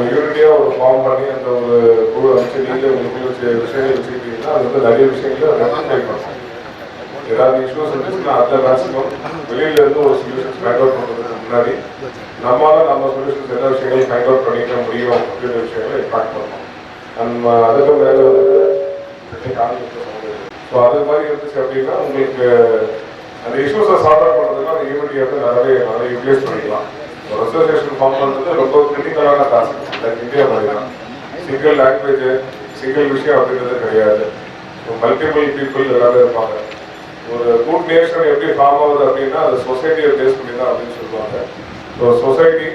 ஒரு யூனிட்டியாக ஒரு ஃபார்ம் பண்ணி அந்த ஒரு குழு அமைச்சு நீங்களே உங்களுக்கு விஷயங்கள் வச்சுக்கிட்டீங்கன்னா அது வந்து நிறைய விஷயங்களை ரெக்டிஃபை பண்ணும். ஏதாவது இஷ்யூஸ் இருந்துச்சுன்னா அதை மேக்ஸிமம் வெளியிலேருந்து ஒரு சொல்யூஷன்ஸ் ஃபைண்ட் அவுட் பண்ணுறதுக்கு முன்னாடி நம்மளால நம்ம சொல்யூஷன்ஸ் எல்லா விஷயங்களையும் ஃபைண்ட் அவுட் பண்ணிக்க முடியும் அப்படின்ற விஷயங்களை இம்பாக்ட் பண்ணணும் நம்ம அதுக்கு மேலே வந்து ஸோ அது மாதிரி இருந்துச்சு அப்படின்னா உங்களுக்கு அந்த இஷ்யூஸை சால்வ் பண்ணுறதுக்கு அந்த யூனிட்டியை வந்து நிறைய நிறைய யூட்டிலைஸ் பண்ணிக்கலாம். ஒரு அசோசியேஷன் ஃபார்ம் பண்ணுறது ரொம்ப கிரிட்டிக்கலான டாஸ்க் லைக் இந்தியா மாதிரி தான் சிங்கிள் லாங்குவேஜ் சிங்கிள் விஷயம் அப்படின்றது கிடையாது. மல்டிபிள் பீப்புள் எல்லாமே இருப்பாங்க. ஒரு குட் நேஷன் எப்படி ஃபார்ம் ஆகுது அப்படின்னா அது சொசைட்டியை பேஸ் பண்ணி தான் அப்படின்னு சொல்லுவாங்க. ஸோ சொசைட்டி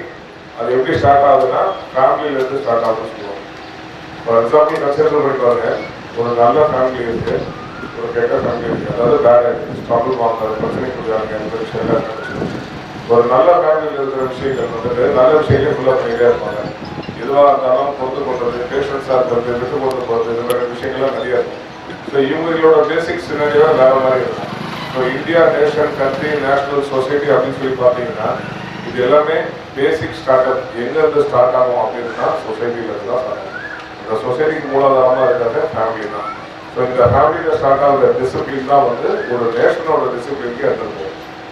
அது எப்படி ஸ்டார்ட் ஆகுதுன்னா ஃபேமிலியிலேருந்து ஸ்டார்ட் ஆகுதுன்னு சொல்லுவாங்க. ஃபார் எக்ஸாம்பிள் கன்சிடர் பண்ணிட்டு ஒரு நல்ல ஃபேமிலி இருக்கு. ஒரு கெட்ட ஃபேமிலி இருக்கு. அதாவது பேட் ஸ்ட்ரகிள் வாங்க பிரச்சனை கொடுக்குறாங்க ஒரு நல்ல ஃபேமிலியில் இருக்கிற விஷயங்கள் வந்துட்டு நல்ல விஷயங்களே ஃபுல்லாக பண்ணிகிட்டே இருப்பாங்க. எதுவாக இருந்தாலும் பொறுத்து கொண்டது பேஷன்ஸாக இருக்கிறது விட்டு கொண்டு போகிறது இது மாதிரி விஷயங்கள்லாம் நிறைய இருக்கும். ஸோ இவங்களோட பேசிக் சினாரியோ வேறு மாதிரி இருக்கும். So India nation country national society அப்படின்னு சொல்லி பார்த்தீங்கன்னா இது எல்லாமே பேசிக் ஸ்டார்ட் அப் எங்கேருந்து ஸ்டார்ட் ஆகும் அப்படின்னா சொசைட்டியில இருந்து தான் ஸ்டார்ட் ஆகும். இந்த சொசைட்டிக்கு மூலாதாரமாக இருக்கிறது ஃபேமிலி தான். ஸோ இந்த ஃபேமிலியில் ஸ்டார்ட் ஆகிற டிசிப்ளின் தான் வந்து ஒரு நேஷனோட டிசிப்ளினுக்கு எடுத்துருக்கும்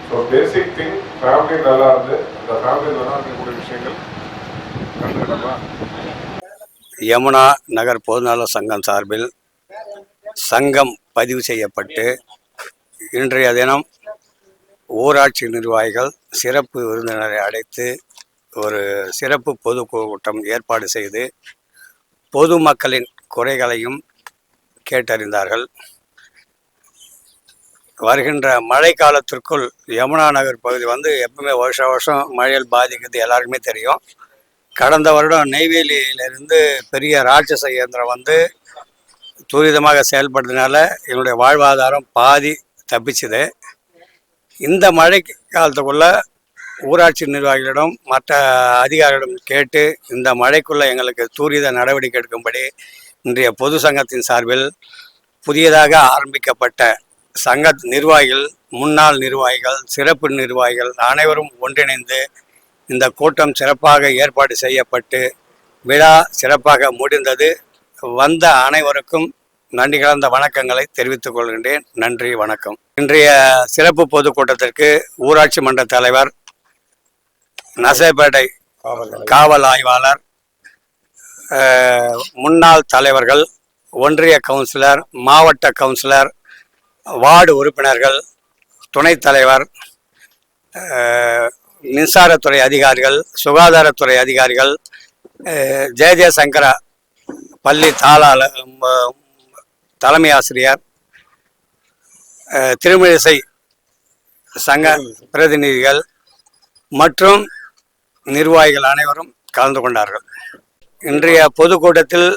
ஸோ பேசிக் திங் ஃபேமிலி நல்லா இருந்து அந்த ஃபேமிலி நல்லா இருக்கக்கூடிய விஷயங்கள் யமுனா நகர் பொதுநல சங்கம் சார்பில் சங்கம் பதிவு செய்யப்பட்டு இன்றைய தினம் ஊராட்சி நிர்வாகிகள் சிறப்பு விருந்தினரை அழைத்து ஒரு சிறப்பு பொதுக்கூட்டம் ஏற்பாடு செய்து பொதுமக்களின் குறைகளையும் கேட்டறிந்தார்கள். வருகின்ற மழை காலத்திற்குள் யமுனா நகர் பகுதி வந்து எப்பவுமே வருஷ வருஷம் மழையில் பாதிக்குது எல்லாருக்குமே தெரியும். கடந்த வருடம் நெய்வேலியிலிருந்து பெரிய ராட்சச இயந்திரம் வந்து துரிதமாக செயல்படுறதுனால என்னுடைய வாழ்வாதாரம் பாதி தப்பிச்சுது. இந்த மழை காலத்துக்குள்ள ஊராட்சி நிர்வாகிகளிடம் மற்ற அதிகாரிகளிடம் கேட்டு இந்த மழைக்குள்ள எங்களுக்கு துரித நடவடிக்கை எடுக்கும்படி இன்றைய பொது சங்கத்தின் சார்பில் புதியதாக ஆரம்பிக்கப்பட்ட சங்க நிர்வாகிகள் முன்னாள் நிர்வாகிகள் சிறப்பு நிர்வாகிகள் அனைவரும் ஒன்றிணைந்து இந்த கூட்டம் சிறப்பாக ஏற்பாடு செய்யப்பட்டு விழா சிறப்பாக முடிந்தது. வந்த அனைவருக்கும் நன்றி கலந்த வணக்கங்களை தெரிவித்துக் கொள்கின்றேன். நன்றி வணக்கம். இன்றைய சிறப்பு பொதுக்கூட்டத்திற்கு ஊராட்சி மன்ற தலைவர் நசைப்பேட்டை காவல் ஆய்வாளர் முன்னாள் தலைவர்கள் ஒன்றிய கவுன்சிலர் மாவட்ட கவுன்சிலர் வார்டு உறுப்பினர்கள் துணைத் தலைவர் மின்சாரத்துறை அதிகாரிகள் சுகாதாரத்துறை அதிகாரிகள் அஹ், ஜெய பள்ளி தாளாளர் தலைமை ஆசிரியர் திருமழிசை சங்க பிரதிநிதிகள் மற்றும் நிர்வாகிகள் அனைவரும் கலந்து கொண்டார்கள். இன்றைய பொதுக்கூட்டத்தில்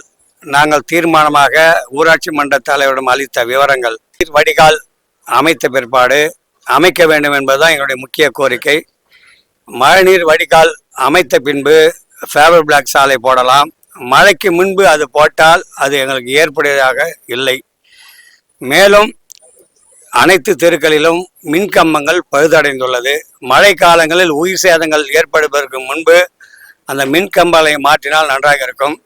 நாங்கள் தீர்மானமாக ஊராட்சி மன்ற தலைவரிடம் அளித்த விவரங்கள் வடிகால் அமைத்த பிற்பாடு அமைக்க வேண்டும் என்பதுதான் எங்களுடைய முக்கிய கோரிக்கை. மழைநீர் வடிகால் அமைத்த பின்பு ஃபேவர் பிளாக் சாலை போடலாம். மழைக்கு முன்பு அது போட்டால் அது எங்களுக்கு ஏற்புடையதாக இல்லை. மேலும் அனைத்து தெருக்களிலும் மின்கம்பங்கள் பழுதடைந்துள்ளது. மழை காலங்களில் உயிர் சேதங்கள் ஏற்படுவதற்கு முன்பு அந்த மின்கம்பங்களை மாற்றினால் நன்றாக இருக்கும்.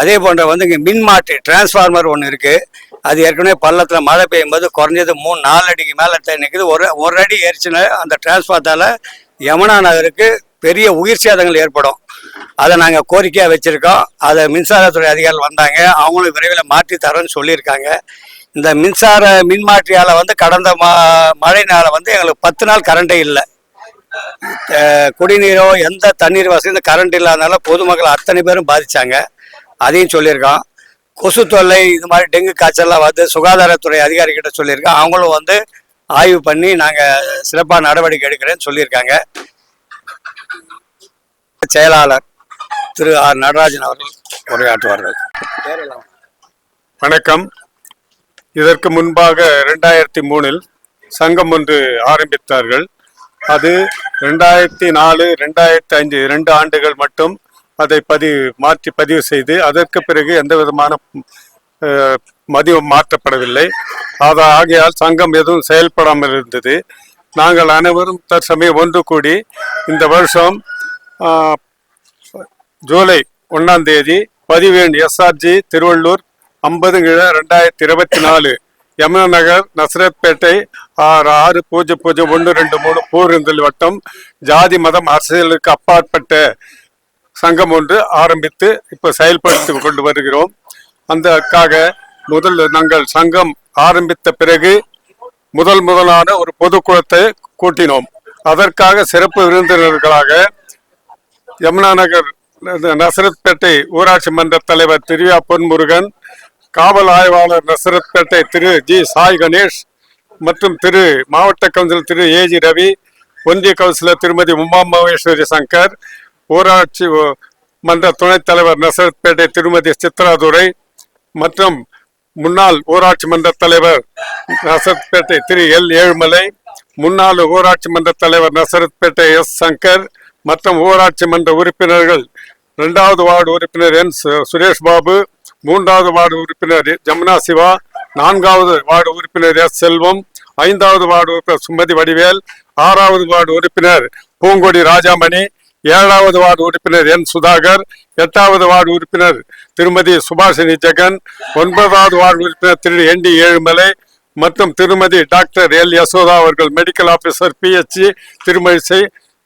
அதே போன்ற வந்து இங்கே மின் மாற்றி டிரான்ஸ்ஃபார்மர் ஒன்று இருக்குது அது ஏற்கனவே பள்ளத்தில் மழை பெய்யும் போது குறைஞ்சது மூணு நாலு அடிக்கு மேலே நிற்குது ஒரு ஒரு அடி ஏறிச்சுன்னா அந்த டிரான்ஸ்பார்த்தால் யமுனா நகருக்கு பெரிய உயிர் சேதங்கள் ஏற்படும். அதை நாங்கள் கோரிக்கையாக வச்சுருக்கோம். அதை மின்சாரத்துறை அதிகாரிகள் வந்தாங்க. அவங்களும் விரைவில் மாற்றி தரேன்னு சொல்லியிருக்காங்க. இந்த மின்சார மின்மாற்றியால் வந்து கடந்த மா மழைனால வந்து எங்களுக்கு பத்து நாள் கரண்டே இல்லை. குடிநீரோ எந்த தண்ணீர் வசதியும் கரண்ட் இல்லாதனால பொதுமக்கள் அத்தனை பேரும் பாதிச்சாங்க. அதையும் சொல்லியிருக்கோம். கொசு தொல்லை இது மாதிரி டெங்கு காய்ச்சல்லாம் வந்து சுகாதாரத்துறை அதிகாரிகிட்ட சொல்லியிருக்கோம் அவங்களும் வந்து ஆய்வு பண்ணி நாங்கள் சிறப்பாக நடவடிக்கை எடுக்கிறேன்னு சொல்லியிருக்காங்க. செயலாளர் திரு ஆர் நடராஜன் அவர்கள். உரையாற்றுவார்கள். வணக்கம். இதற்கு முன்பாக ரெண்டாயிரத்தி மூணில் சங்கம் ஒன்று ஆரம்பித்தார்கள். அது ரெண்டாயிரத்தி நாலு ரெண்டாயிரத்தி அஞ்சு இரண்டு ஆண்டுகள் மட்டும் அதை பதிவு மாற்றி பதிவு செய்து அதற்கு பிறகு எந்த விதமான மதிவு மாற்றப்படவில்லை. அது ஆகையால் சங்கம் எதுவும் செயல்படாமல் இருந்தது. நாங்கள் அனைவரும் தற்சமயம் ஒன்று கூடி இந்த வருஷம் ஜூலை ஒன்றாம் தேதி பதிவேண் எஸ்ஆர்ஜி திருவள்ளூர் ஐம்பது ரெண்டாயிரத்தி இருபத்தி நாலு யமுனா நகர் நசரத்பேட்டை ஆறு ஆறு பூஜ்ஜியம் பூஜ்ஜியம் ஒன்று ரெண்டு மூணு பூரிந்தல் வட்டம் ஜாதி மதம் அரசியலுக்கு அப்பாற்பட்ட சங்கம் ஒன்று ஆரம்பித்து இப்போ செயல்படுத்தி கொண்டு வருகிறோம். அந்தக்காக முதல் நாங்கள் சங்கம் ஆரம்பித்த பிறகு முதல் முதலான ஒரு பொதுக்குளத்தை கூட்டினோம். அதற்காக சிறப்பு விருந்தினர்களாக யமுனா நகர் நசரத்பேட்டை ஊராட்சி மன்ற தலைவர் திருவியா பொன்முருகன் காவல் ஆய்வாளர் நசரத்பேட்டை திரு ஜி சாய் கணேஷ் மற்றும் திரு மாவட்ட கவுன்சிலர் திரு ஏஜி ரவி ஒன்றிய கவுன்சிலர் திருமதி உமா மகேஸ்வரி சங்கர் ஊராட்சி மன்ற துணைத் தலைவர் நசரத்பேட்டை திருமதி சித்ராதுரை மற்றும் முன்னாள் ஊராட்சி மன்ற தலைவர் நசரத்பேட்டை திரு எல். ஏழுமலை முன்னாள் ஊராட்சி மன்ற தலைவர் நசரத்பேட்டை எஸ். சங்கர் மற்றும் ஊராட்சி மன்ற உறுப்பினர்கள் இரண்டாவது வார்டு உறுப்பினர் என். சு- சுரேஷ் பாபு மூன்றாவது வார்டு உறுப்பினர் ஜமுனா சிவா நான்காவது வார்டு உறுப்பினர் எஸ். செல்வம் ஐந்தாவது வார்டு உறுப்பினர் சுமதி வடிவேல் ஆறாவது வார்டு உறுப்பினர் பூங்கொடி ராஜாமணி ஏழாவது வார்டு உறுப்பினர் என் சுதாகர் எட்டாவது வார்டு உறுப்பினர் திருமதி சுபாஷினி ஜெகன் ஒன்பதாவது வார்டு உறுப்பினர் திரு என் டி ஏழுமலை மற்றும் திருமதி டாக்டர் எல் யசோதா அவர்கள் medical officer PHC Thirumazhisai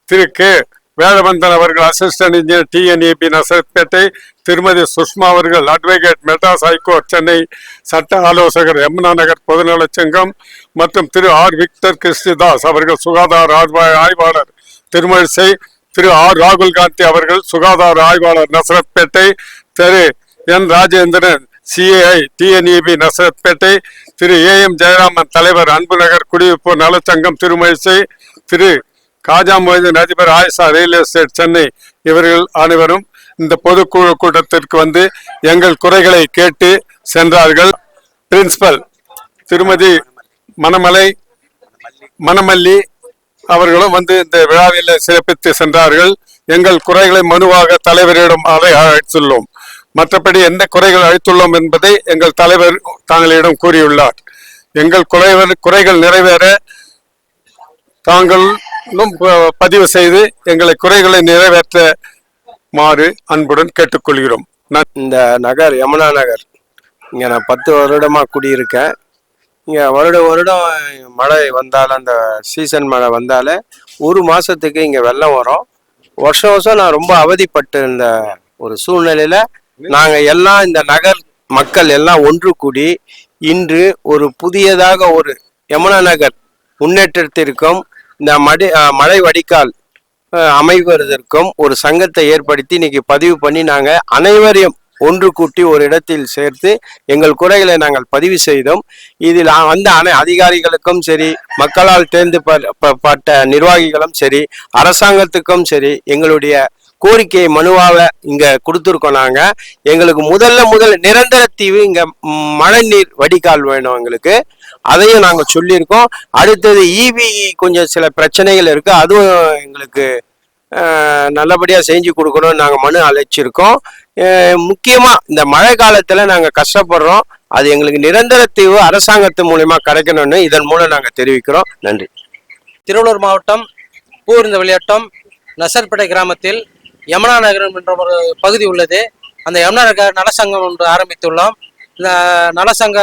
Thiru K Velavanthan அவர்கள் அசிஸ்டன்ட் இன்ஜினியர் டிஎன்ஏபி நசரத்பேட்டை திருமதி சுஷ்மா அவர்கள் அட்வொகேட் மெட்ராஸ் ஹைகோர்ட் சென்னை சட்ட ஆலோசகர் யமுனா நகர் பொதுநலச் சங்கம் மற்றும் திரு ஆர் விக்டர் கிருஷ்ணதாஸ் அவர்கள் சுகாதார ஆய்வாளர் திருமழிசை திரு ஆர் ராகுல் காந்தி அவர்கள் சுகாதார ஆய்வாளர் Nazarethpettai Thiru N Rajendran CAI TNEB Nazarethpettai Thiru A M Jayaraman தலைவர் அன்பு நகர் குடியிருப்பு நலச்சங்கம் திருமழிசை திரு காஜா மொய்தீன் அதிபர் ஆயிஷா ரியல் எஸ்டேட் சென்னை இவர்கள் அனைவரும் இந்த பொதுக்குழு கூட்டத்திற்கு வந்து எங்கள் குறைகளை கேட்டு சென்றார்கள். பிரின்சிபல் திருமதி மணமலை மணமல்லி அவர்களும் வந்து இந்த விழாவில் சிறப்பித்து சென்றார்கள். எங்கள் குறைகளை மனுவாக தலைவரிடம் அதை அழைத்துள்ளோம். மற்றபடி எந்த குறைகள் அழைத்துள்ளோம் என்பதை எங்கள் தலைவர் தாங்களிடம் கூறியுள்ளார். எங்கள் குறைவர் குறைகள் நிறைவேற தாங்களும் ப- பதிவு செய்து எங்களை குறைகளை நிறைவேற்றமாறு அன்புடன் கேட்டுக்கொள்கிறோம். இந்த நகர் யமுனா நகர். இங்கே நான் பத்து வருடமாக குடியிருக்கேன். இங்கே வருடம் வருடம் மழை வந்தால் அந்த சீசன் மழை வந்தாலே ஒரு மாதத்துக்கு இங்கே வெள்ளம் வரும். வருஷம் வருஷம் நான் ரொம்ப அவதிப்பட்டு இருந்த ஒரு சூழ்நிலையில் நாங்கள் எல்லாம் இந்த நகர் மக்கள் எல்லாம் ஒன்று கூடி இன்று ஒரு புதியதாக ஒரு யமுனா நகர் முன்னேற்றத்திற்கும் இந்த மடி மழை வடிகால் அமைவதற்கும் ஒரு சங்கத்தை ஏற்படுத்தி இன்னைக்கு பதிவு பண்ணி நாங்கள் அனைவரையும் ஒன்று கூட்டி ஒரு இடத்தில் சேர்த்து எங்கள் குறைகளை நாங்கள் பதிவு செய்தோம். இதில் வந்த அனை அதிகாரிகளுக்கும் சரி மக்களால் தேர்ந்து ப- பட்ட நிர்வாகிகளும் சரி அரசாங்கத்துக்கும் சரி எங்களுடைய கோரிக்கை மனுவாக இங்கே கொடுத்துருக்கோம் நாங்கள் எங்களுக்கு முதல்ல முதல் நிரந்தர தீவு இங்கே மழை மழைநீர் வடிகால் வேணும் எங்களுக்கு. அதையும் நாங்கள் சொல்லியிருக்கோம். அடுத்தது ஈவி கொஞ்சம் சில பிரச்சனைகள் இருக்குது அதுவும் எங்களுக்கு நல்லபடியாக செஞ்சு கொடுக்கணும்னு நாங்கள் மனு அழைச்சிருக்கோம். முக்கியமாக இந்த மழை காலத்தில் நாங்கள் கஷ்டப்படுறோம். அது எங்களுக்கு நிரந்தர தீவு அரசாங்கத்து மூலயமா கிடைக்கணும்னு இதன் மூலம் நாங்கள் தெரிவிக்கிறோம். நன்றி. திருவள்ளூர் மாவட்டம் பூர்ந்த விளையாட்டம் நசர்பேட்டை கிராமத்தில் யமுனா நகரம் என்ற ஒரு பகுதி உள்ளது. அந்த யமுனா நகர் நலசங்கம் ஒன்று ஆரம்பித்துள்ளோம். இந்த நலசங்க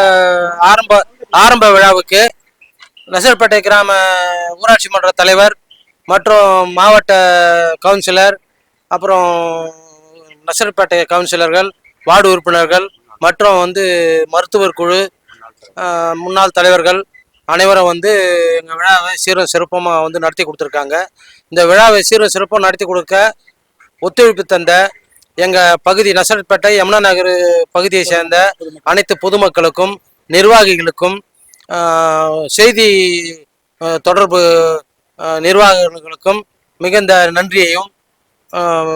ஆரம்ப ஆரம்ப விழாவுக்கு நசர்பேட்டை கிராம ஊராட்சி மன்ற தலைவர் மற்றும் மாவட்ட கவுன்சிலர் அப்புறம் நசர்பேட்டை கவுன்சிலர்கள் வார்டு உறுப்பினர்கள் மற்றும் வந்து மருத்துவர் குழு முன்னாள் தலைவர்கள் அனைவரும் வந்து எங்கள் விழாவை சீரும் சிறப்பமாக வந்து நடத்தி கொடுத்துருக்காங்க. இந்த விழாவை சீரும் சிறப்பம் நடத்தி கொடுக்க ஒத்துழைப்பு தந்த எங்கள் பகுதி நசரட்பேட்டை யமுனா நகர் பகுதியை சேர்ந்த அனைத்து பொதுமக்களுக்கும் நிர்வாகிகளுக்கும் செய்தி தொடர்பு ஆஹ், நிர்வாகிகளுக்கும் மிகுந்த நன்றியையும்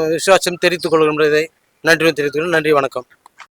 விசுவாசம் தெரிவித்துக் கொள்கின்றதை நன்றி தெரிவித்துக் கொள்கிறேன். நன்றி வணக்கம்